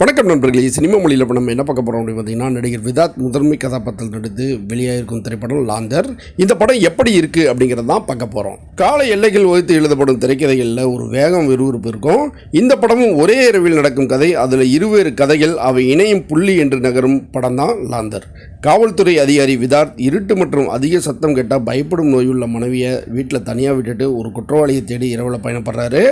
வணக்கம் நண்பர்களே சினிமா மொழியில் இப்போ நம்ம என்ன பார்க்க போகிறோம் அப்படின்னு பார்த்தீங்கன்னா நடிகர் விதாத் முதன்மை கதாபாத்திரத்தில் நடித்து வெளியாகிருக்கும் திரைப்படம் லாந்தர். இந்த படம் எப்படி இருக்குது அப்படிங்கிறது தான் பார்க்க போகிறோம் கால எல்லைகள் வகுத்து எழுதப்படும் திரைக்கதைகளில் ஒரு வேகம் விறுவிறுப்பு இருக்கும். இந்த படமும் ஒரே இரவில் நடக்கும் கதை அதில் இருவேறு கதைகள் அவை இணையும் புள்ளி என்று நகரும் படம் தான் லாந்தர். காவல்துறை அதிகாரி விதார்த் இருட்டு மற்றும் அதிக சத்தம் கேட்டால் பயப்படும் நோயுள்ள மனைவியை வீட்டில் தனியாக விட்டுட்டு ஒரு குற்றவாளியை தேடி இரவில் பயணப்படுறாரு.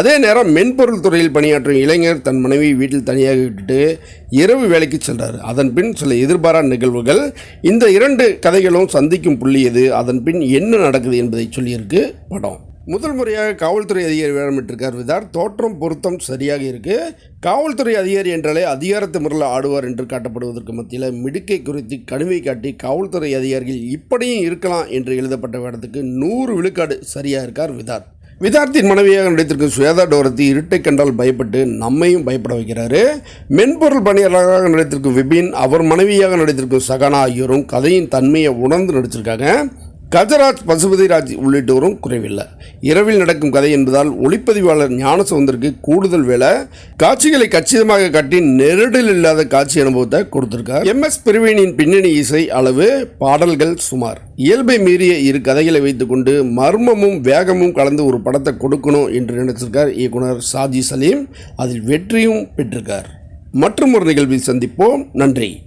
அதே நேரம் மென்பொருள் துறையில் பணியாற்றும் இளைஞர் தன் மனைவி வீட்டில் தனியாக விட்டுட்டு இரவு வேலைக்கு செல்கிறார் அதன் பின் சில எதிர்பாரா நிகழ்வுகள். இந்த இரண்டு கதைகளும் சந்திக்கும் புள்ளி எது? அதன் பின் என்ன நடக்குது என்பதை சொல்லியிருக்கு படம். முதல் முறையாக காவல்துறை அதிகாரி வேடமிட்டிருக்கார் விதார். தோற்றம் பொருத்தம் சரியாக இருக்கு. காவல்துறை அதிகாரி என்றாலே அதிகாரத்து முறையில் ஆடுவார் என்று காட்டப்படுவதற்கு மத்தியில் மிடுக்கை குறித்து கடுமை காட்டி காவல்துறை அதிகாரிகள் இப்படியும் இருக்கலாம் என்று எழுதப்பட்ட வேடத்துக்கு நூறு விழுக்காடு சரியாக இருக்கார் விதார். விதார்த்தின் மனைவியாக நடித்திருக்கும் சுவேதா டோரத்தி இருட்டை கண்டால் பயப்பட்டு நம்மையும் பயப்பட வைக்கிறாரு. மென்பொருள் பணியாளராக நடித்திருக்கும் விபின் அவர் மனைவியாக நடித்திருக்கும் சகனா ஆகியோரும் கதையின் தன்மையை உணர்ந்து நடிச்சிருக்காங்க. கஜராஜ் பசுபதிராஜ் உள்ளிட்டோரும் குறைவில்லை. இரவில் நடக்கும் கதை என்பதால் ஒளிப்பதிவாளர் ஞானசவுந்தருக்கு கூடுதல் வேலை. காட்சிகளை கச்சிதமாக காட்டி நெருடல் இல்லாத காட்சி அனுபவத்தை கொடுத்திருக்கார். எம். எஸ். பிரவீனின் பின்னணி இசை அளவு பாடல்கள் சுமார். இயல்பை மீறிய இரு கதைகளை வைத்துக்கொண்டு மர்மமும் வேகமும் கலந்து ஒரு படத்தை கொடுக்கணும் என்று நினைச்சிருக்கார் இயக்குனர் சாஜி சலீம். அதில் வெற்றியும் பெற்றிருக்கார். மற்றும் ஒரு நிகழ்வில் சந்திப்போம். நன்றி.